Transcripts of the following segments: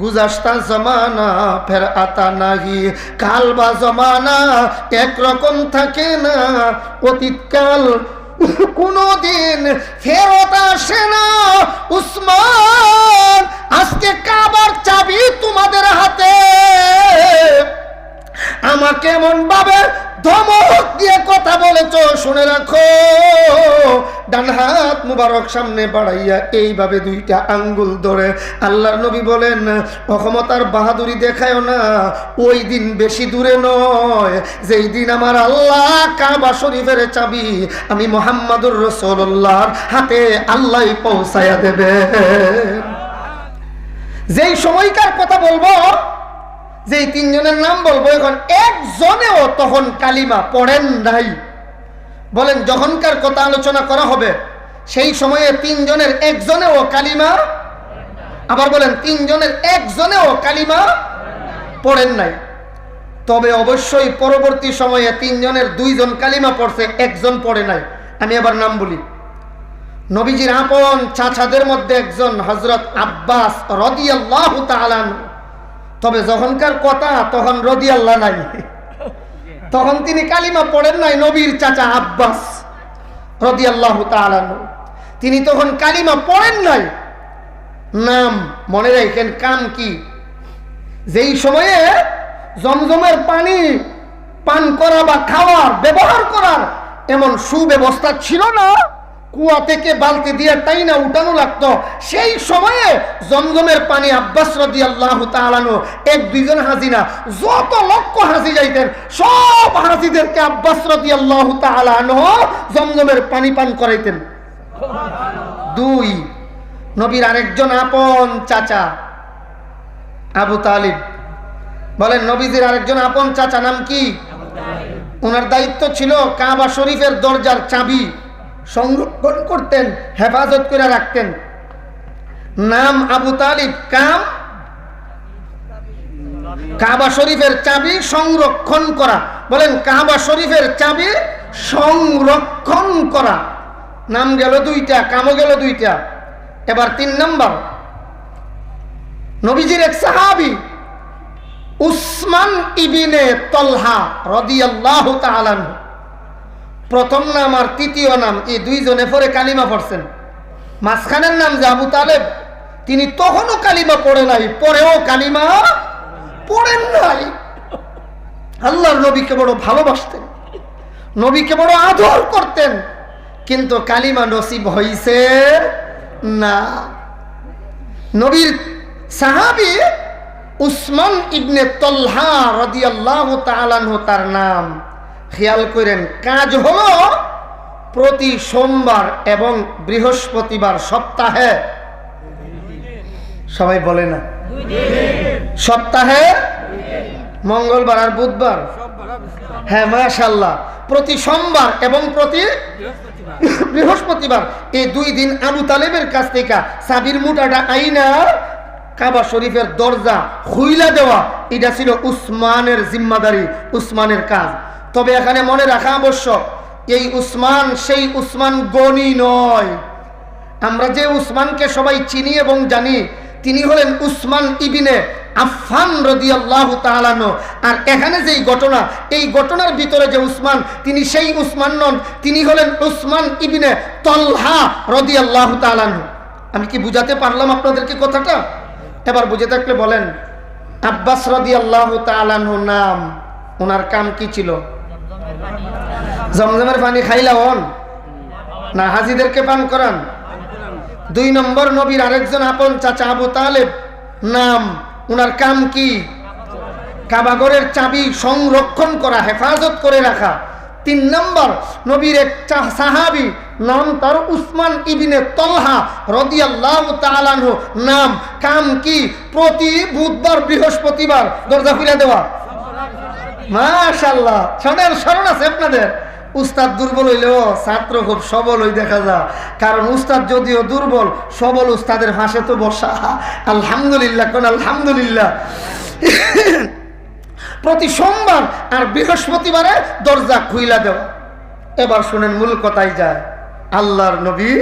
গুজাস্তা জমানা, ফের আতা নাহি। কাল বা জমানা একরকম থাকে না। অতীতকাল কোনদিন ফেরত আসে না। উসমান, আজকে কাবার চাবি তোমাদের হাতে। আমাকে এমন ভাবে ধমক দিয়ে কথা বলেছ, শুনে রাখো। ডান হাত মুবারক সামনে বাড়াইয়া এইভাবে দুইটা আঙ্গুল ধরে। আল্লাহর নবী বলেন, অক্ষমতার বাহাদুরি দেখায় না, ওই দিন বেশি দূরে নয়। যেই দিন আমার আল্লাহ কাবা শরীফের চাবি আমি মোহাম্মদুর রসোল্লাহর হাতে আল্লাহ পৌঁছায়া দেবে যেই সময়কার কথা বলব যে তিনজনের নাম বলব এখন, একজনেও তখন কালিমা পড়েন নাই। বলেন, যখনকার কথা আলোচনা করা হবে, সেই সময়ে তিনজনের একজনেও কালিমা আবার বলেন, তিনজনের একজনেও কালিমা পড়েন নাই। তবে অবশ্যই পরবর্তী সময়ে তিনজনের দুইজন কালিমা পড়ছে, একজন পড়ে নাই। আমি আবার নাম বলি। নবীজির আপন চাচাদের মধ্যে একজন হজরত আব্বাস রদিয়াল্লাহ তালান তবে যখনকার কথা, তখন রদি আল্লাহ নাই। তখন তিনি কালিমা পড়েন নাই, নবীর চাচা আব্বাস রদি আল্লাহ তিনি তখন কালিমা পড়েন নাই। নাম মনে রাখেন কাম কি? যেই সময়ে জমজমের পানি পান করা বা খাওয়ার, ব্যবহার করার এমন সুব্যবস্থা ছিল না কুয়া থেকে বালতি দিয়ে টাইনা উঠানো লাগতো। সেই সময়ে জমজমের পানি আব্বাস রদি আল্লাহ তালানো এক দুইজন হাজি না যত লক্ষ হাজি যাইতেন সব হাজিদেরকে আব্বাস রদি আল্লাহ তালানো জমজমের পানি পান করাইতেন। দুই নবীর আরেকজন আপন চাচা আবু তালিব। বলেন নবীজির আরেকজন আপন চাচা নাম কি? ওনার দায়িত্ব ছিল কাবা শরীফের দরজার চাবি। সংরক্ষণ করতেন, হেফাজত করে রাখতেন। নাম আবু তালিব, কাম? কাবা শরীফের চাবি সংরক্ষণ করা। বলেন, কাবা শরীফের চাবি সংরক্ষণ করা। নাম গেল দুইটা, কামও গেল দুইটা। এবার তিন নম্বর। নবীজির এক সাহাবি, উসমান ইবিনে তলহা রদিয়াল্লাহু তাআলাহু প্রথম নাম আর তৃতীয় নাম, এই দুইজনে পরে কালিমা পড়ছেন। মাঝখানের নাম যে আবু তালেব, তিনি তখনও কালিমা পড়ে নাই, পরেও কালিমা পড়েন নাই। আল্লাহর নবীকে বড় ভালোবাসতেন, নবীকে বড় আদর করতেন, কিন্তু কালিমা নসিব হইছে না। নবীর সাহাবি উসমান ইবনে তল্হা রদিয়াল্লাহ তালানহ তার নাম খেয়াল করেন, কাজ হলো প্রতি সোমবার এবং বৃহস্পতিবার সপ্তাহে। সবাই বলে না। সপ্তাহে মঙ্গলবার আর বুধবার? হ্যাঁ মাশাল্লাহ প্রতি সোমবার এবং প্রতি বৃহস্পতিবার। এই দুই দিন আবু তালেবের কাছ থেকে সাবির মুটাটা আইনা, কাবা শরীফের দরজা খুইলা দেওয়া, এটা ছিল উসমানের জিম্মাদারি, উসমানের কাজ। তবে এখানে মনে রাখা আবশ্যক, এই উসমান সেই উসমান গনি নয়। আমরা যে উসমানকে সবাই চিনি এবং জানি, তিনি হলেন উসমান ইবিনে আফান রদি আল্লাহ তালানো আর এখানে যেই ঘটনা, এই ঘটনার ভিতরে যে উসমান, তিনি সেই উসমান নন, তিনি হলেন উসমান ইবিনে তলহা রদি আল্লাহ তালানো আমি কি বুঝাতে পারলাম আপনাদেরকে কথাটা? এবার বুঝে থাকলে বলেন, আব্বাস রদি আল্লাহ তালানহ নাম, ওনার কাম কি ছিল? জমজমের পানি খাইলাম না, হাজিদেরকে পান করান। দুই নম্বর নবীর আরেকজন আপন চাচা আবু তালেব। নাম ওনার কাম কি? কাবাগরের চাবি সংরক্ষণ করা, হেফাজত করে রাখা। তিন নম্বর নবীর এক সাহাবি, নাম তার উসমান ইবিনে তলহা রদিয়াল্লাহ তালানহ নাম, কাম কি? প্রতি বুধবার বৃহস্পতিবার দরজা খুলে দেওয়া। আছে আপনাদের। উস্তাদ দুর্বল ছাত্র খুব সবল হই, দেখা কারণ উস্তাদ যদিও দুর্বল, সবল উস্তাদের তো আলহামদুলিল্লাহ আলহামদুলিল্লাহ। প্রতি সোমবার আর বৃহস্পতিবারে দরজা খুইলা দেওয়া। এবার শুনেন, মূল কথাই যায়। আল্লাহর নবী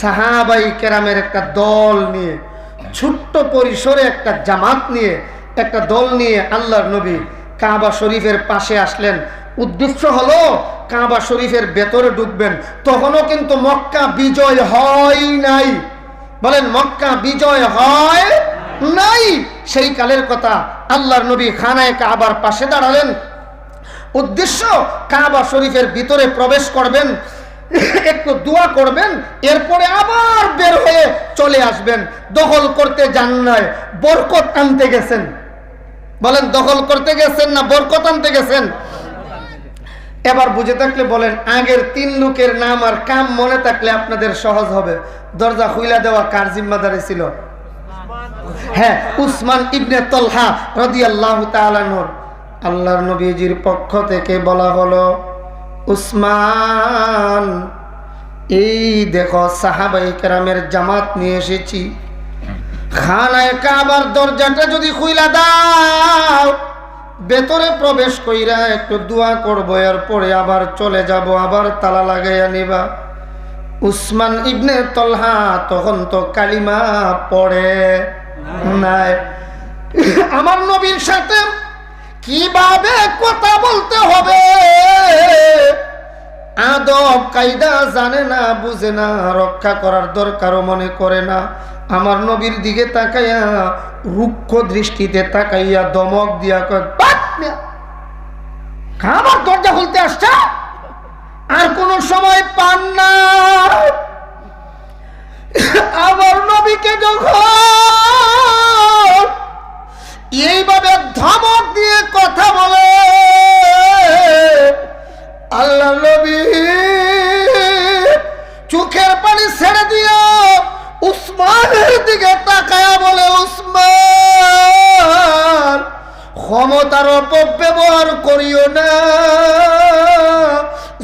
সাহাবাই কেরামের একটা দল নিয়ে, ছোট্ট পরিসরে একটা জামাত নিয়ে, একটা দল নিয়ে আল্লাহর নবী কাবা শরীফের পাশে আসলেন। উদ্দেশ্য হলো, কাবা শরীফের ভেতরে ঢুকবেন। তখনও কিন্তু মক্কা বিজয় হয় নাই। বলেন, মক্কা বিজয় হয় নাই? সেই কালের কথা আল্লাহর নবী খানায় কাবার পাশে দাঁড়ালেন। উদ্দেশ্য কাবা শরীফের ভিতরে প্রবেশ করবেন, একটু দোয়া করবেন, এরপরে আবার বের হয়ে চলে আসবেন। দখল করতে যান নাই, বরকত আনতে গেছেন। বলেন, দখল করতে গেছেন না বরকত আনতে গেছেন? এবার বুঝে থাকলে বলেন, আগের তিন লোকের নাম আর কাম মনে থাকলে আপনাদের সহজ হবে। দরজা খুইলা দেওয়া কার জিম্মাদারি ছিল? হ্যাঁ উসমান ইবনে তলহা রাদিয়াল্লাহু তাআলা নূর আল্লাহর নবীজির পক্ষ থেকে বলা হলো, উসমান, এই দেখো সাহাবাই কেরামের জামাত নিয়ে এসেছি। খানায় কাবার দরজাটা যদি খুইলা দাও, ভেতরে প্রবেশ কইরা একটু দোয়া করব, এরপরে আবার চলে যাব, আবার তালা লাগাইয়া নিবা। উসমান ইবনে তলহা তখন তো কালিমা পড়ে নাই। আমার নবীর সাথে কীভাবে কথা বলতে হবে? আদব, কায়দা জানে না, বুঝে না, রক্ষা করার দরকারও মনে করে না। আমার নবীর দিকে তাকাইয়া রুক্ষ দৃষ্টিতে তাকাইয়া দমক দিয়া কয় "বাদ মিয়া! খাবার দরজা খুলতে আসছে আর কোন সময় পান না আমার নবীকে যখন এইভাবে ধমক দিয়ে কথা বলে দিকে তাকায়া বলে, উসমান, ক্ষমতার অপব্যবহার করিও না।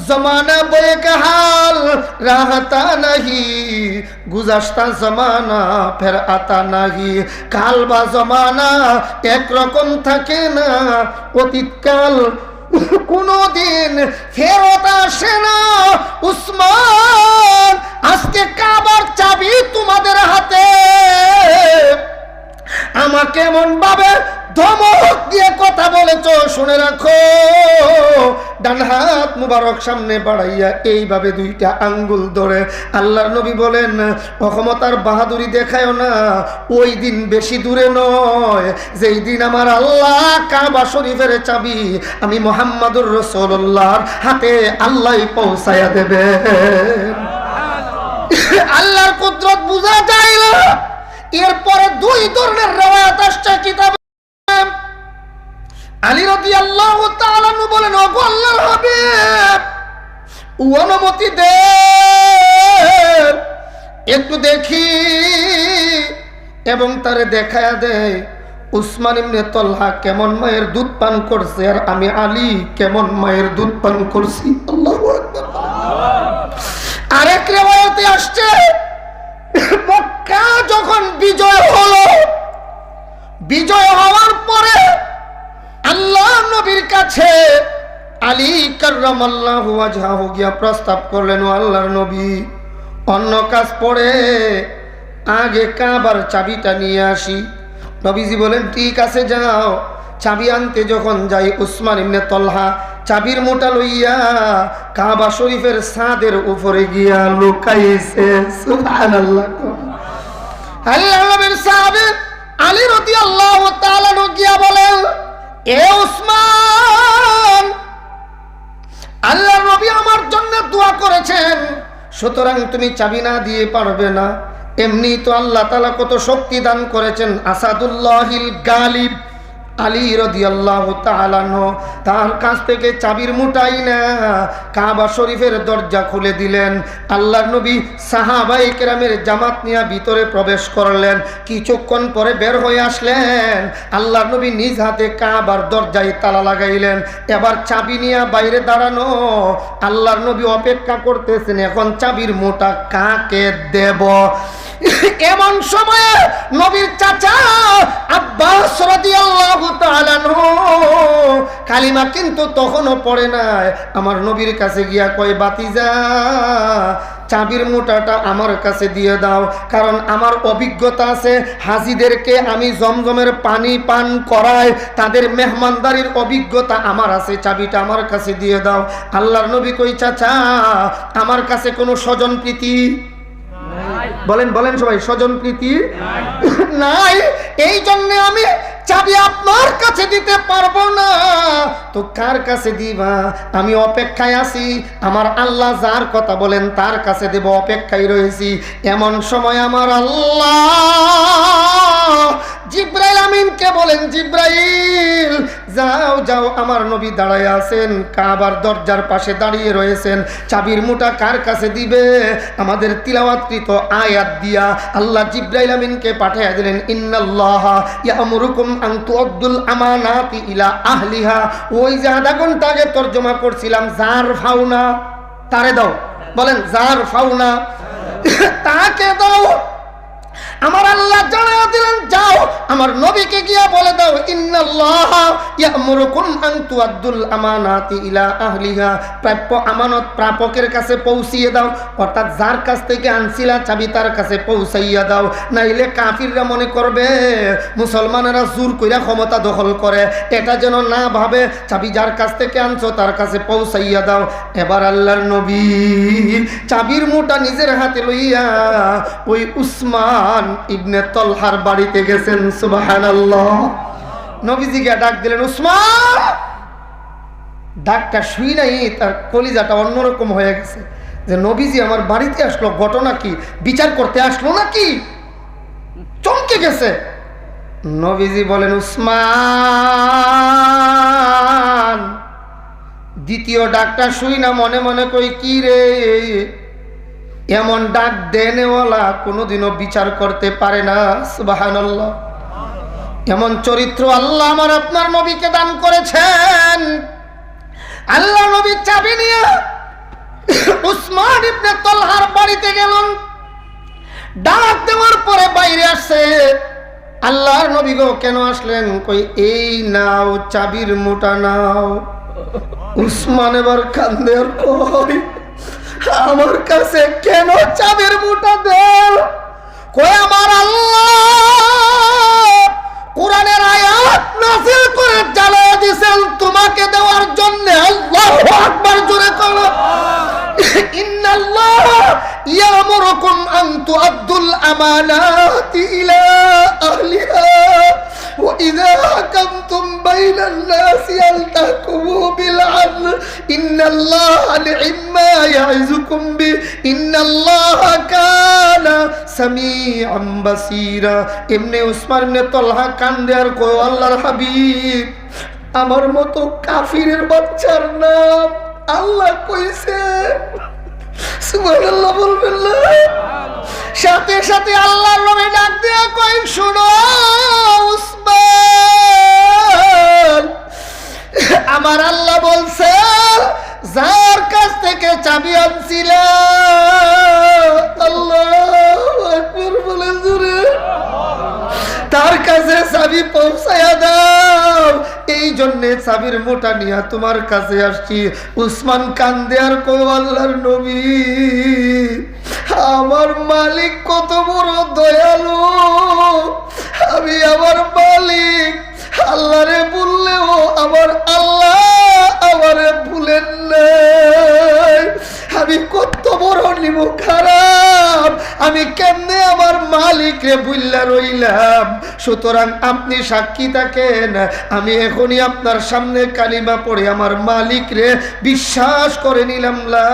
জমানা বয়ে হাল, রাহতা নাহি। গুজাস্তা জমানা ফের আতা নাহি। কাল বা জমানা একরকম থাকে না। অতীতকাল কোনদিন ফেরত আসে না। উসমান আজকে কাবার চাবি তোমাদের হাতে। আমাকে এমন ভাবে ধমক দিয়ে কথা বলেছ শুনে রাখো। ডান হাত মুবারক সামনে বাড়াইয়া এইভাবে দুইটা আঙ্গুল ধরে আল্লাহর নবী বলেন অক্ষমতার বাহাদুরি দেখায় না ওই দিন বেশি দূরে নয়। যেই দিন আমার আল্লাহ কাবা শরীফের চাবি আমি মোহাম্মদুর রসোল্লাহর হাতে আল্লাহ পৌঁছায়া দেবে আল্লাহর কুদরত বোঝা যায় না। এরপরে দুই ধরনের রেওয়ায়াত আসছে কিতাবে আলী রদি আল্লাহ তাআলাহু বলেন, ওগো আল্লাহর হাবিব, অনুমতি দে। একটু দেখি এবং তারে দেখায়া দেয় উসমান ইবনে তলহা কেমন মায়ের দুধ পান করছে আর আমি আলী কেমন মায়ের দুধ পান করছি। আল্লাহু আরেক রেওয়ায়াতে আসছে মক্কা যখন বিজয় হলো, বিজয় হওয়ার পরে আল্লাহ নবীর কাছে আলী কার্লামাল্লাহু ওয়াজহাহু গিয়া প্রস্তাব করলেন আল্লাহর নবী, অন্য কাজ পড়ে আগে কাবার চাবিটা নিয়ে আসি। নবীজি বলেন, ঠিক আছে, যাও। চাবি আনতে যখন যাই, উসমান ইবনে তলহা চাবির মোটা লইয়া কাবা শরীফের ছাদের উপরে গিয়া লুকাইছে। সুবহানাল্লাহ। তাআলা বলেন, এ আল্লাহ আমার জন্য দোয়া করেছেন, সুতরাং তুমি চাবি না দিয়ে পারবে না। এমনি তো আল্লাহ কত শক্তি দান করেছেন, আসাদুল্লাহিল গালিব। আলী রদিয়াল্লাহ তালানো তার কাছ থেকে চাবির মুটাই না কাবা শরীফের দরজা খুলে দিলেন। আল্লাহ নবী সাহাবাই কেরামের জামাত নিয়ে ভিতরে প্রবেশ করলেন। কিছুক্ষণ পরে বের হয়ে আসলেন। আল্লাহ নবী নিজ হাতে কাবার দরজায় তালা লাগাইলেন। এবার চাবি নিয়ে বাইরে দাঁড়ানো। আল্লাহর নবী অপেক্ষা করতেছেন, এখন চাবির মোটা কাকে দেব? এমন সময়ে নবীর চাচা আব্বাস কালিমা কিন্তু তখনও পড়ে নাই। আমার নবীর কাছে গিয়া কয়, বাতিজা, চাবির মোটাটা আমার কাছে দিয়ে দাও। কারণ আমার অভিজ্ঞতা আছে, হাজিদেরকে আমি জমজমের পানি পান করায় তাদের মেহমানদারির অভিজ্ঞতা আমার আছে, চাবিটা আমার কাছে দিয়ে দাও। আল্লাহর নবী কই চাচা, আমার কাছে কোনো স্বজন প্রীতি বলেন বলেন সবাই, স্বজন প্রীতি নাই। এই জন্য আমি চাবি আপনার কাছে দিতে পারব না। তো কার কাছে দিবা? আমি অপেক্ষায় আছি। আমার আল্লাহ যার কথা বলেন, তার কাছে দেব, অপেক্ষায় রয়েছি। এমন সময় আমার আল্লাহ জিব্রাইল আমিনকে বলেন, জিব্রাইল, যাও যাও, আমার নবী দাঁড়ায় আছেন, কাবার দরজার পাশে দাঁড়িয়ে রয়েছেন। চাবির মুটা কার কাছে দিবে? আমাদের তিলাওয়াতকৃত আয়াত দিয়া আল্লাহ জিব্রাইল আমিনকে পাঠিয়ে দিলেন, ইন্নাল্লাহ ইয়ামুরুকুম আন তুআদ্দুল আমানাতি ইলা আহলিহা। ওই যে আধা ঘণ্টা আগে তর্জমা করছিলাম জার ফাউনা তারে দাও। বলেন জার ফাউনা তাকে দাও। আমার আল্লাহ জানা দিলেন, যাও, আমার নবীকে গিয়া বলে দাও, ইন্নাল্লাহ ইয়ামুরুকুম আন তুআদ্দুল আমানাতি ইলা আহলিহা। প্রাপ্য আমানত প্রাপকের কাছে পৌঁছিয়ে দাও, অর্থাৎ যার কাছ থেকে আনছিলা চাবি তার কাছে পৌঁছাইয়া দাও। নাইলে কাফিররা মনে করবে, মুসলমানেরা জোর কইরা ক্ষমতা দখল করে। এটা যেন না ভাবে, চাবি যার কাছ থেকে আনছো তার কাছে পৌঁছাইয়া দাও। এবার আল্লাহর নবী চাবির মোটা নিজের হাতে লইয়া ওই উসমান ইবনে তলহার বাড়িতে গেছেন, সুবহানাল্লাহ। নবীজিকে ডাক দিলেন, উসমান! ডাকটা শুই নাই, তার কলিজাটা অন্যরকম হয়ে গেছে। যে নবীজি আমার বাড়িতে আসলো, ঘটনা কি? বিচার করতে আসলো নাকি? চমকে গেছে। নবীজি বলেন, উসমান, দ্বিতীয় ডাকটা শুই না, মনে মনে কই, কি রে? এমন ডাক দেনেওয়ালা কোনোদিনও বিচার করতে পারে না সুবাহান্লাহ এমন চরিত্র আল্লাহ আমার আপনার নবীকে দান করেছেন। আল্লাহ নবী চাবি নিয়ে উসমান ইবনে তলহার বাড়িতে গেলেন। ডাক দেওয়ার পরে বাইরে আসছে। আল্লাহর নবী গো, কেন আসলেন? কই, এই নাও, চাবির মোটা নাও। উসমান এবার কান্দে আর কই আমার কাছে কেন চাঁদের মোটা দেন কয় আমার আল্লাহ, কোরআনের আয়াত নাসিল করে জ্বালিয়ে দিছেন, তোমাকে দেওয়ার জন্য আল্লাহ আকবার জোরে করো ইয়ামুরুকুম আন তুআদ্দুল আমানাতি ইলা আহলিহা وإذا حكمتم بين الناس أن تحكموا بالعدل إن الله نعم ما يعظكم به إن الله كان سميعا بصيرا এমনি উসমান ইবনে তলহা কান্দে আর কই আল্লাহর হাবিব আমার মতো কাফিরের বাচ্চার নাম আল্লাহ কইছে সুবহানাল্লাহ বলবেন না। সাথে সাথে আল্লাহর নামে ডাক দেয়া কই শুনো চাবির মোটা নিয়া তোমার কাছে আসছি। উসমান কান্দে আর কো আল্লাহর নবী। আমার মালিক কত বড় দয়ালু। আমি আমার মালিক। আল্লাহরে বললেও আমার আল্লাহ আমারে ভুলেন নাই। আমি কত বড় নিব খারাপ আমি কেমনে আমার মালিকরে বুল্লা রইলাম? সুতরাং আপনি সাক্ষী থাকেন। আমি এখনই আপনার সামনে কালিমা পড়ে আমার মালিক রে বিশ্বাস করে নিলাম, লা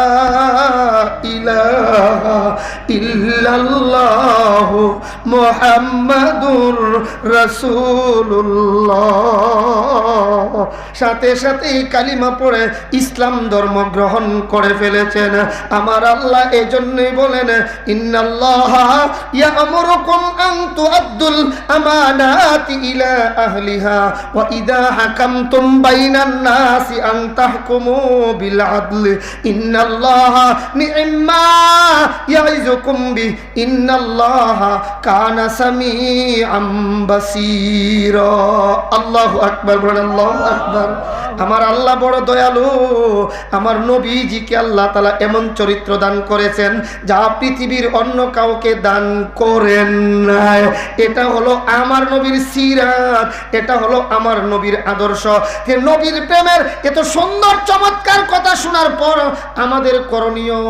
ইলাহা ইল্লাল্লাহ। মুহাম্মাদুর রাসূলুল্লাহ। সাথে সাথে কালিমা পড়ে ইসলাম ধর্ম গ্রহণ করে ফেলেছেন। আমার আল্লাহ এই জন্যই বলেন, ইন্নাল্লাহ ইয়ামুরুকুম আন আমানাতি ইলা আহলিহা ওয়া হাকামতুম বাইনান আন তাহকুমু বিল আদল। বি। ইন্নাল্লাহ আমার আল্লাহ বড় দয়ালু। আমার আল্লাহ তালা এমন চরিত্র দান করেছেন, যা পৃথিবীর অন্য কাউকে দান করেন এটা হলো আমার নবীর সিরাত এটা হলো আমার নবীর আদর্শ। যে নবীর প্রেমের এত সুন্দর, চমৎকার কথা শোনার পর আমাদের করণীয়,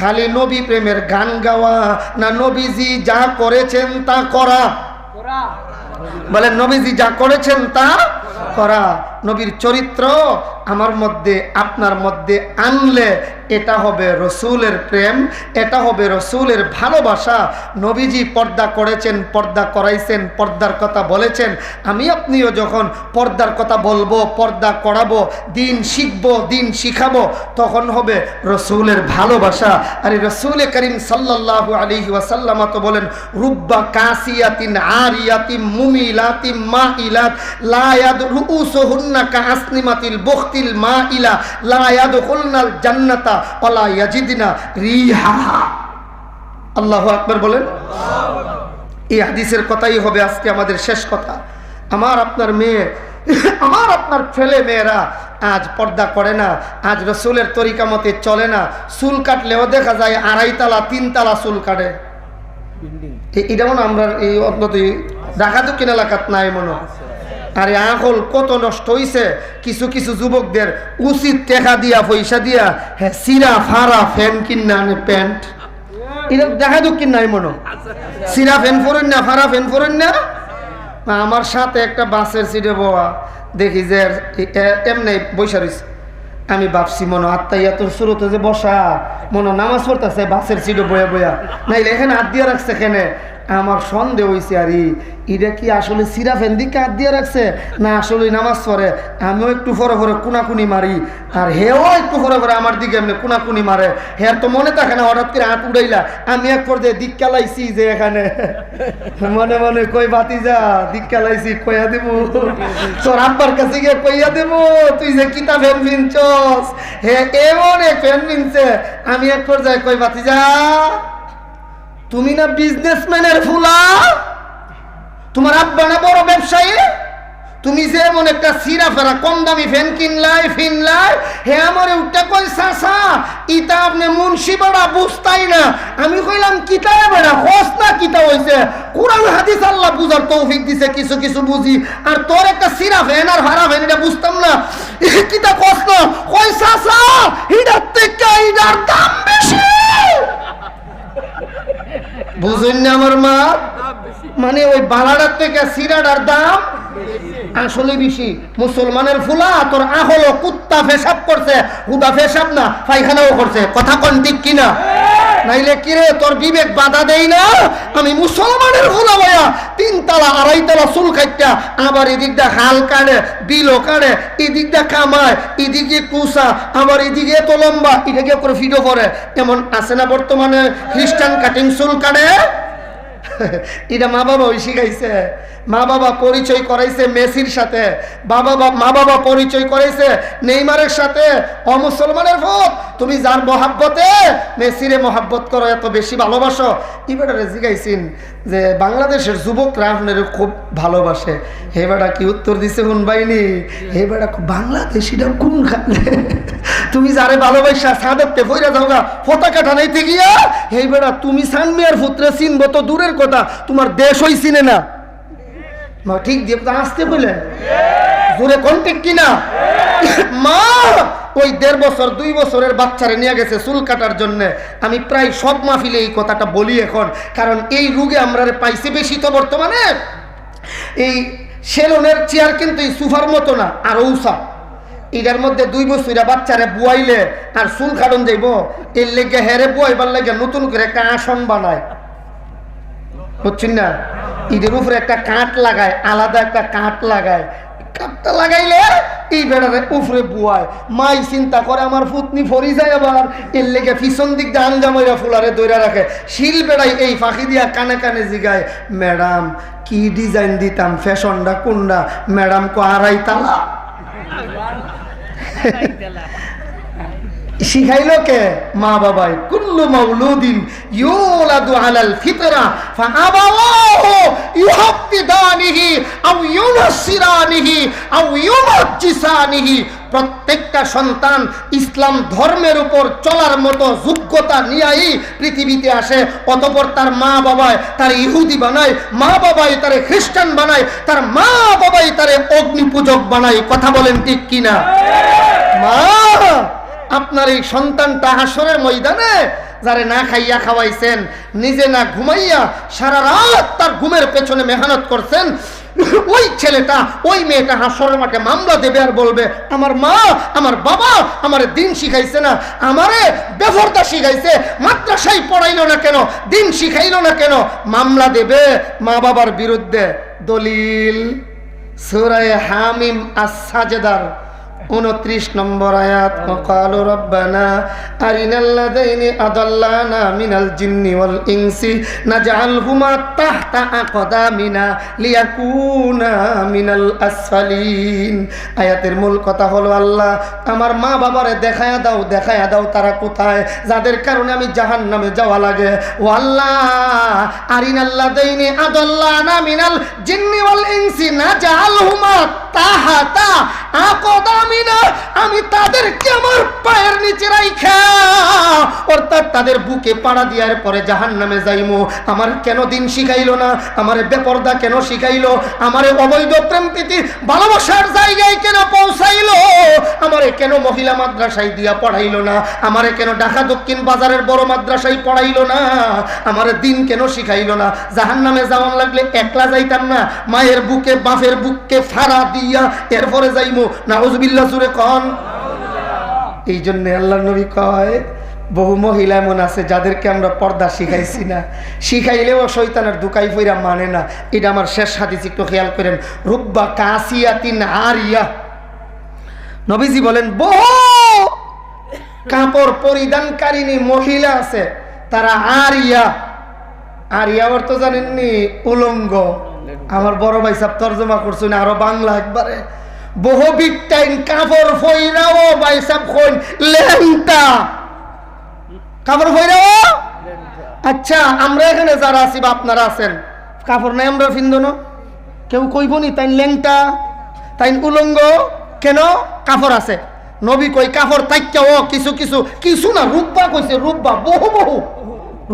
খালি নবী প্রেমের গান গাওয়া, না নবীজি যা করেছেন তা করা। বলেন নবীজি যা করেছেন তা করা। নবীর চরিত্র আমার মধ্যে, আপনার মধ্যে আনলে এটা হবে রসুলের প্রেম, এটা হবে রসুলের ভালোবাসা। নবীজি পর্দা করেছেন, পর্দা করাইছেন, পর্দার কথা বলেছেন। আমি আপনিও যখন পর্দার কথা বলব, পর্দা করাবো, দিন শিখব, দিন শিখাবো, তখন হবে রসুলের ভালোবাসা। আর রসুল করিম সাল্লাহ আলী ওয়াসাল্লাম তো বলেন, রুব্বা কাসিয়াতিন আরিয়াতিম মুমিলাতিম মা ইলাত লায়াদ রুউসুহুন্না কাসনিমাতিল বুখতিল মা ইলা লায়াদ খুলনাল জান্নাতা ওলা ইয়াজিদিনা রিহা আল্লাহু আকবার বলেন। এই হাদিসের কথাই হবে আজকে আমাদের শেষ কথা। আমার আপনার মেয়ে, আমার আপনার ছেলে মেয়েরা আজ পর্দা করে না, আজ রসুলের তরিকা মতে চলে না। চুল কাটলেও দেখা যায় আড়াইতলা তিনতলা চুল কাটে। এটা মনে আমরা এই অন্তত ঢাকা দক্ষিণ এলাকাত নাই মনে হয়। আর আঁকল কত নষ্ট হইছে? কিছু কিছু যুবকদের উচিত টেকা দিয়া, পয়সা দিয়া হ্যাঁ সিরা ফারা ফ্যান কিনা প্যান্ট। এটা নাই মনে। সিরা ফ্যান ফোরেন না ফারা ফ্যান ফোরেন না? আমার সাথে একটা বাসের সিটে বয়া দেখি যে এমনি বৈশা রয়েছে আমি ভাবছি, মনে আত্মাইয়া তোর শুরুতে যে বসা, মনে, নামাজ পড়তেছে, বাসের সিটে বয়া বয়া নাইলে এখানে হাত দিয়ে রাখছে এখানে আমার সন্দেহ হয়েছে আর এটা কি আসলে সিরা ফেন দিকে হাত দিয়ে রাখছে, না আসলে নামাজ পড়ে? আমিও একটু ফরে ফরে কুনাকুনি মারি, আর হেও একটু ফরে ফরে আমার দিকে এমনি কুনাকুনি মারে। হের তো মনে থাকে না হঠাৎ করে হাত উড়াইলা, আমি এক পর্যায়ে দিক কালাইছি যে এখানে। মনে মনে কই বাতি যা দিক কালাইছি কইয়া দিব তোর আব্বার কাছে গিয়ে কইয়া দিব তুই যে কিতা ফ্যান কিনছস হে, এমন এক ফ্যান কিনছে আমি এক পর্যায়ে কই বাতি যা তুমি না বিজনেসম্যানের ফুলা? তোমার আব্বা না বড় ব্যবসায়ী? তুমি যে এমন একটা সিরা ফেরা কম দামি ফ্যান কিনলাই, ফিনলাই, হে আমার উঠটা কই সাসা ইটা আপনি মুন্সি বেড়া, বুঝতাই না। আমি কইলাম কিতা বেড়া, হস না কিতা হইছে? কোরআন হাদিস আল্লাহ বুঝার তৌফিক দিছে, কিছু কিছু বুঝি। আর তোর একটা সিরা ফ্যান আর ভাড়া ফ্যান, এটা বুঝতাম না। কিতা কস না? কই সাসা ইটার থেকে ইটার দাম বেশি! বুঝুন না আমার মা? মানে ওই বালাডার থেকে সিরাডার দাম আসলে বেশি। মুসলমানের ফুলা, তোর আহলো কুত্তা ফেসাব করছে, হুদা ফেসাব না, পায়খানাও করছে। কথা কন ঠিক কিনা? নাইলে কিরে, তোর বিবেক বাধা দেই না? আমি মুসলমানের ফুলা বয়া তিন তালা আড়াই তালা চুল খাইটা আবার এদিকটা হাল কাটে বিলও কাটে এদিকটা কামায় এদিকে কুসা, আবার এদিকে এত লম্বা এটাকে করে ফিডো করে। এমন আছে না বর্তমানে খ্রিস্টান কাটিং চুল কাটে এটা মা বাবা ওই শিখাইছে। মা বাবা পরিচয় করাইছে মেসির সাথে। বাবা মা বাবা পরিচয় করাইছে নেইমারের সাথে। অমুসলমানের ভোট। তুমি যার মহাব্বতে মেসিরে মহাব্বত করো, এত বেশি ভালোবাসো। এবারে জিগাইছিন যে বাংলাদেশের যুবকরা আপনার খুব ভালোবাসে। হে বেটা কি উত্তর দিছে হুন বাইনি হে বেটা বাংলাদেশিরা কোন খালে তুমি যারে ভালোবাসা সাদতে ফইরা যাওগা, পতাকা টানাইতে গিয়া হেই বেড়া তুমি সানমিয়ার পুত্রে চিনব তো দূরের কথা, তোমার দেশ হই চিনে না। ঠিক দিয়ে আসতে বললেন জোরে কন্টেক্ট কিনা? মা! ওই দেড় বছর, দুই বছরের বাচ্চারে নিয়ে গেছে চুল কাটার জন্য। আমি প্রায় সব মাহফিলে এই কথাটা বলি এখন। কারণ এই রোগে আমরা পাইছি বেশি তো বর্তমানে। এই সেলনের চেয়ার কিন্তু এই সুফার মতো না, আর ঔষা এটার মধ্যে দুই বছর বাচ্চারে বুয়াইলে আর চুল কাটন যাইব। এর লেগে হেরে বুয়াইবার লেগে নতুন করে একটা আসন বানায়। বুঝছেন না? ঈদের উপরে একটা কাঠ লাগায়, আলাদা একটা কাঠ লাগায়। কাঠটা লাগাইলে এই বেড়ারে উফরে বুয়ায়। মাই চিন্তা করে আমার ফুতনি ফরি যায় আবার। এর লেগে পিছন দিক দিয়ে আঞ্জামাইরা ফুলারে দৈরা রাখে। শিল বেড়াই এই ফাঁকি দিয়া কানে কানে জিগায়, ম্যাডাম, কি ডিজাইন দিতাম, ফ্যাশনটা কোনটা? ম্যাডাম কো আড়াই তালা। শিখাইলো কে? মা বাবাই। কুল্লু মাউলুদিন ইউলাদু আলাল ফিতরা, ফাআবাওয়াহু ইউহাফিদানিহি আও ইউনাসসিরানিহি আও ইউমাজ্জিসানিহি। প্রত্যেকটা সন্তান ইসলাম ধর্মের উপর চলার মতো যোগ্যতা নিয়েই পৃথিবীতে আসে। অতপর তার মা বাবায় তার ইহুদি বানায়, মা বাবাই তারে খ্রিস্টান বানায়, তার মা বাবাই তারে অগ্নিপূজক বানায়। কথা বলেন ঠিক কিনা? মা! আপনার এই সন্তানটা হাসরের ময়দানে যারে না খাইয়া খাওয়াইছেন, নিজে না ঘুমাইয়া সারা রাত তার ঘুমের পেছনে মেহনত করছেন, ওই ছেলেটা, ওই মেয়েটা হাসরের মাঠে মামলা দেবে আর বলবে, আমার মা, আমার বাবা আমার দিন শিখাইছে না, আমারে বেফরদা শিখাইছে মাদ্রাসাই পড়াইলো না কেন, দিন শিখাইলো না কেন, মামলা দেবে মা বাবার বিরুদ্ধে। দলিল সুরায় হামিম আসাজেদার উনত্রিশ নম্বর আয়াত আদাল্লানা মিনাল জিন্নি ওয়াল ইনসি নাজআলহুমা তাহতা আকদামিনা লিয়াকুনা মিনাল আসফালিন। আয়াতের মূল কথা হলো, আল্লাহ, আমার মা বাবারে দেখায়া দাও দেখায়া দাও তারা কোথায়? যাদের কারণে আমি জাহান্নামে যাওয়া লাগে। ও আল্লাহ আরিনাল্লাদাইনি আদাল্লানা মিনাল জিন্নি ওয়াল ইনসি নাজআলহুমা তাহাতা আকদামিনা আমি না আমি তাদেরকে আমার পায়ের নিচে রাইখা। অর্থাৎ তাদের বুকে পাড়া দিয়ার পরে জাহান নামে যাইমু। আমার কেন দিন শিখাইলো না? আমার বেপর্দা কেন শিখাইলো? আমার অবৈধ প্রেম প্রীতি ভালোবাসার জায়গায় কেন পৌঁছাইলো? আমারে কেন মহিলা মাদ্রাসায় দিয়া পড়াইলো না? আমারে কেন ঢাকা দক্ষিণ বাজারের বড় মাদ্রাসায় পড়াইলো না? আমার দিন কেন শিখাইলো না? জাহান নামে যাওয়ান লাগলে একলা যাইতাম না। মায়ের বুকে, বাপের বুককে ফাড়া দিয়া এরপরে যাইমু। না হজবিল্লা সুরে কন। এই জন্য আল্লাহ নবী কয়, বহু মহিলা এমন আছে যাদেরকে আমরা পর্দা শিখাইছি না। শিখাইলেও শৈতানের দুকাই ফইরা মানে না। এটা আমার শেষ হাদিস, একটু খেয়াল করেন। রুব্বা কাসিয়াতিন আরিয়া। নবীজি বলেন, বহু কাপড় পরিধানকারিনী মহিলা আছে, তারা আরিয়া। আরিয়া অর্থ জানেননি, উলঙ্গ। আমার বড় ভাই সাহেব তর্জমা করছেন আরও বাংলা একবারে। বহু বিগ টাইম কাপড় ফইরাও ভাই সাহেব কইন লেংটা কাপড় ফইরাও? আচ্ছা আমরা এখানে যারা আছি বা আপনারা আছেন কাপড় নাই আমরা ফিন্দন কেউ কইব নি তাই লেংটা তাই উলঙ্গ। কেন? কাপড় আছে। নবী কই কাপড় তাইকা ও কিছু কিছু। কিছু না রূপবা কইছে রূপবা বহু বহু।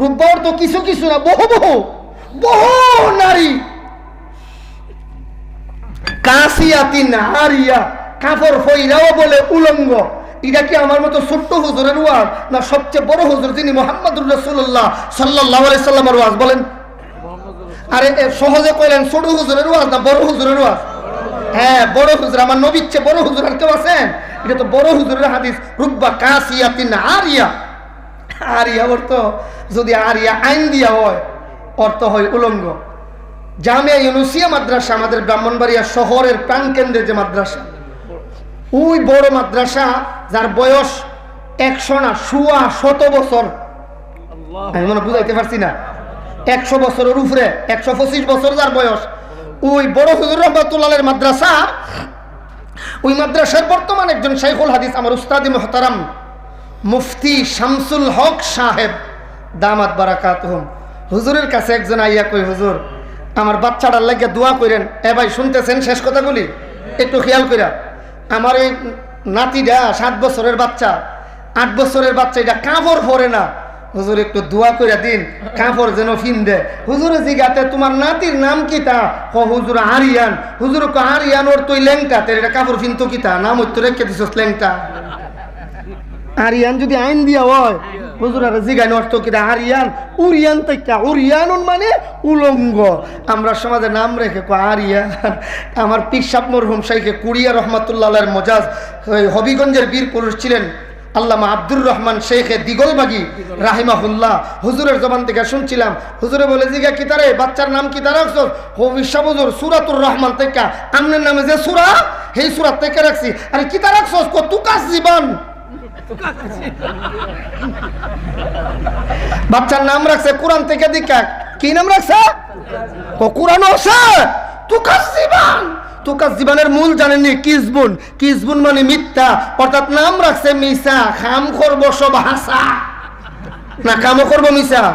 রূপবার তো কিছু কিছু না, বহু বহু। বহু নারী। কাশিয়াতি নাহারিয়া কাপড় ফইরাও বলে উলঙ্গ। এটা কি আমার মতো ছোট্ট হুজুরের ওয়াজ, না সবচেয়ে বড় হুজুর যিনি মোহাম্মদুর রসুল্লাহ সাল্লাহ সাল্লামের ওয়াজ বলেন? আরে সহজে কইলেন ছোট হুজুরের ওয়াজ না বড় হুজুরের ওয়াজ? হ্যাঁ বড় হুজুর, আমার নবীর চেয়ে বড় হুজুর আর কেউ আছেন? এটা তো বড় হুজুরের হাদিস। রুব্বা কাসিয়াতিন আরিয়া আরিয়া অর্থ, যদি আরিয়া আইন দিয়া হয়, অর্থ হয় উলঙ্গ। জামিয়া ইউনুসিয়া মাদ্রাসা আমাদের ব্রাহ্মণবাড়িয়া শহরের প্রাণকেন্দ্রের যে মাদ্রাসা ওই বড় মাদ্রাসা যার বয়স একশো না শুয়া শত বছর। আমি মনে বুঝাইতে পারছি না। একশো বছরের উপরে একশো পঁচিশ বছর যার বয়স ওই বড় হুজুর রহমতুল্লাহের মাদ্রাসা ওই মাদ্রাসার বর্তমান একজন শাইখুল হাদিস আমার উস্তাদি মোহতারাম মুফতি শামসুল হক সাহেব দামাত বারাকাত হুজুরের কাছে একজন আইয়া কই হুজুর আমার বাচ্চাটার লাগে দোয়া করেন এ ভাই, শুনতেছেন শেষ কথাগুলি? একটু খেয়াল কইরা, আমার এই নাতিটা সাত বছরের বাচ্চা, আট বছরের বাচ্চা, এটা কাপড় পরে না। হুজুর, একটু দোয়া করে দিন, কাপড় যেন ফিন দে হুজুরে জিগাতে তোমার নাতির নাম কি তা? ক, হুজুর, আরিয়ান। হুজুর, ক, আরিয়ান, ওর তুই লেংটা তের এটা কাপড় ফিনতো কি তা? নাম ওই তো রেখে দিছস লেংটা আরিয়ান যদি আইন দিয়া হয় হুজুর আর জিগাইন অর্থ কি? আরিয়ান। উরিয়ান তাইকা উরিয়ানুন মানে উলঙ্গ। আমরা সমাজে নাম রেখে কো আরিয়ান। আমার পিসাব মরহুম শাইখে কুড়িয়া রহমাতুল্লাহ মজাজ হবিগঞ্জের বীর পুরুষ ছিলেন আল্লামা আব্দুর রহমান শেখে দিগলবাগি, রাহিমাহুল্লাহ। হুজুরের জবান থেকে শুনছিলাম। হুজুরে বলে, জিগা কি তারে? বাচ্চার নাম কি তারা রাখছো? হবিষ্যাব হুজুর, সুরাতুর রহমান থেকে। আমনের নামে যে সুরা? সেই সুরাত থেকে রাখছি। আরে কি তারা রাখছো তুকাস জীবন! বাচ্চার নাম রাখছে, কোরআন থেকে দীক্ষা। কি নাম রাখছে? ও কোরআন আছে? মূল মানে মিথ্যা। নাম রাখছে মিসা খাম করব সব হাসা না কামও করব মিসা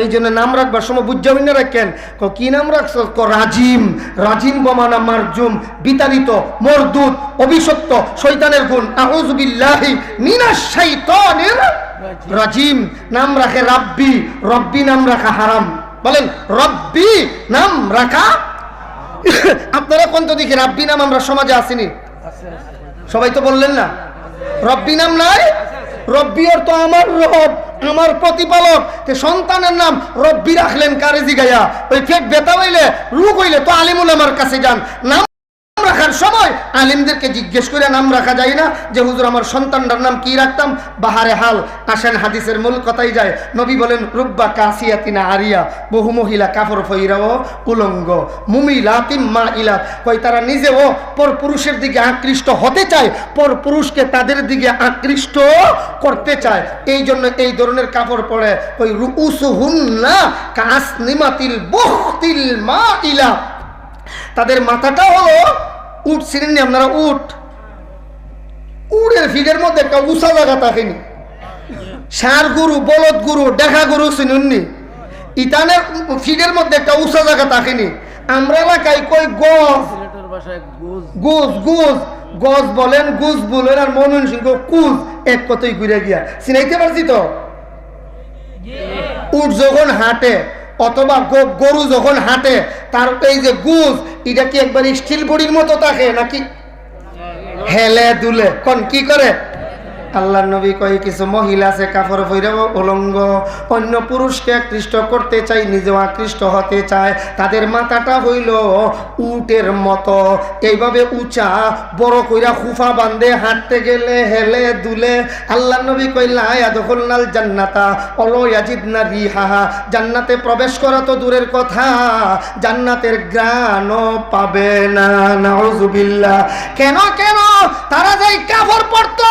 এই জন্য নাম রাখবার সময় বুঝাবি না রাখেন। ক কি নাম রাখছ? রাজিম। রাজিম বমানা মারজুম। বিতাড়িত মরদুত অভিশপ্ত শৈতানের গুণ। শাইতানির রাজিম। নাম রাখে রাব্বি। রব্বি নাম রাখা হারাম। বলেন রব্বি নাম রাখা আপনারা কোন তো দেখি রাব্বি নাম আমরা সমাজে আসিনি। সবাই তো বললেন না। রব্বি নাম নাই? রব্বি তো আমার রব, আমার প্রতিপালক। তে সন্তানের নাম রব্বি রাখলেন কারে জিগাইয়া? ওই ফেক বেতা হইলে লুক হইলে তো আলিমুল আমার কাছে যান। নাম আলিমদেরকে জিজ্ঞেস করে নাম রাখা যায় না যে, হুজুর, আমার সন্তানটার নাম কি রাখতাম? বাহারে হাল, আসেন, হাদিসের মূল কথাই যায়। নবী বলেন, রুব্বা কাসিয়াতিনা আরিয়া, বহু মহিলা কাফর ফইরাও উলঙ্গ মুমিলা তিম্মা ইলা কই তারা নিজেও পর পুরুষের দিকে আকৃষ্ট হতে চায়, পর পুরুষকে তাদের দিকে আকৃষ্ট করতে চায়। এই জন্য এই ধরনের কাপড় পরে ওই রুউসুহুন্না কাসনিমাতিল বুখতিল মা ইলা তাদের মাথাটা হলো উট চিনেননি আপনারা? উট উটের ফিডের মধ্যে একটা উষা জায়গা থাকেনি সার গরু বলদ গরু দেখা গরু চিনুননি ইতানের ফিডের মধ্যে একটা উষা জায়গা থাকেনি আমরা এলাকায় কই গজ। গুজ। গুজ গুজ। বলেন গুজ বলেন আর মনন সিংহ কুজ। এক কতই ঘুরে গিয়া। চিনাইতে পারছি তো? উঠ যখন হাঁটে অথবা গো- গরু যখন হাঁটে তার এই যে গুজ এটা কি একবার স্টিল বডির মতো থাকে নাকি? হেলে দুলে। কোন কি করে? আল্লাহ নবী কয়, কিছু মহিলা আছে কাপড় ভৈরব উলঙ্গ। অন্য পুরুষকে আকৃষ্ট করতে চাই নিজেও আকৃষ্ট হতে চায়। তাদের মাথাটা হইল উটের মতো। এইভাবে উঁচা, বড় কইরা খুফা বান্ধে হাঁটতে গেলে, হেলে, দুলে। আল্লাহ নবী কইলা ইয়াদখুলনাল জান্নাতা অলো ইয়াজিদনা রিহাহা। জান্নাতে প্রবেশ করা তো দূরের কথা, জান্নাতের গ্রাণও পাবে না কেন কেন? তারা যাই কাপড় পরতো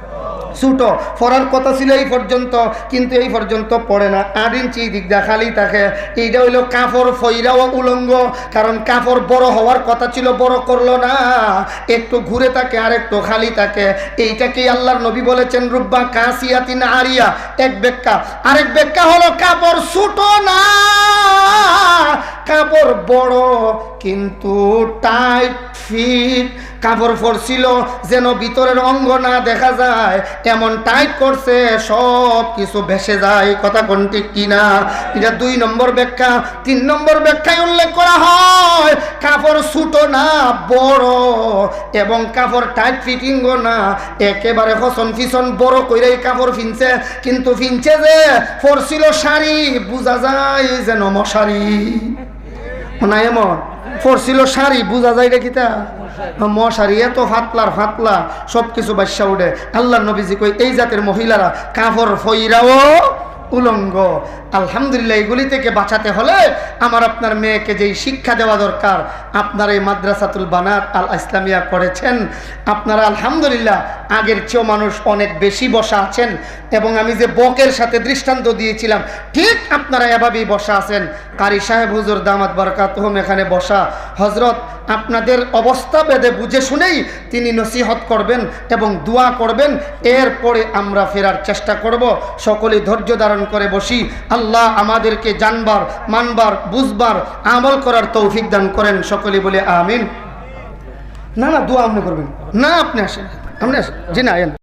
ছুটো। পড়ার কথা ছিল এই পর্যন্ত, কিন্তু এই পর্যন্ত পড়ে না। আট ইঞ্চি দিক খালি থাকে। এইটা হইল কাপড় ফইরাও উলঙ্গ। কারণ কাপড় বড় হওয়ার কথা ছিল, বড় করল না। একটু ঘুরে থাকে আর একটু খালি থাকে। এইটাকেই আল্লাহর নবী বলেছেন? রুব্বা কাসিয়াতিন আরিয়া। এক ব্যাখ্যা। আরেক ব্যাখ্যা হলো কাপড় ছুটো না। কাপড় বড়, কিন্তু টাইট ফিট কাপড় পরছিল যেন ভিতরের অঙ্গ না দেখা যায়। এমন টাইট করছে, সব কিছু ভেসে যায়। কথা কোন ঠিক কিনা? এটা দুই নম্বর ব্যাখ্যা। তিন নম্বর ব্যাখ্যায় উল্লেখ করা হয়, কাপড় ছুটো না, বড়। এবং কাপড় টাইট ফিটিংও না। একেবারে হসন ফিসন বড় কইরাই কাপড় ফিনছে। কিন্তু ফিনছে যে, পরছিল শাড়ি, বোঝা যায় যেন মশারি। না এমন। পড়ছিল শাড়ি, বোঝা যায় রেখি তা মশারি, এত ফাতলার ফাতলা সব কিছু বাসা উঠে আল্লাহ নবীজি কই এই জাতের মহিলারা কাফর ফইরাও উলঙ্গ। আলহামদুলিল্লাহ এগুলি থেকে বাঁচাতে হলে আমার আপনার মেয়েকে যেই শিক্ষা দেওয়া দরকার, আপনার এই মাদ্রাসাতুল বানাত আল ইসলামিয়া করেছেন। আপনারা আলহামদুলিল্লাহ, আগের চেয়েও মানুষ অনেক বেশি বসা আছেন এবং আমি যে বকের সাথে দৃষ্টান্ত দিয়েছিলাম, ঠিক আপনারা এভাবেই বসা আছেন। কারি সাহেব, হুজুর দামাত বরকাত এখানে বসা। হজরত আপনাদের অবস্থা বেদে বুঝে শুনেই তিনি নসিহত করবেন এবং দোয়া করবেন। এরপরে আমরা ফেরার চেষ্টা করব। সকলেই ধৈর্য ধারণ করে বসি, আল্লাহ আমাদেরকে জানবার, মানবার, বুঝবার, আমল করার তৌফিক দান করেন। সকলে বলে আমিন। না না, দোয়া আপনি করবেন। না, আপনি আসেন। আপনি আসেন। জি না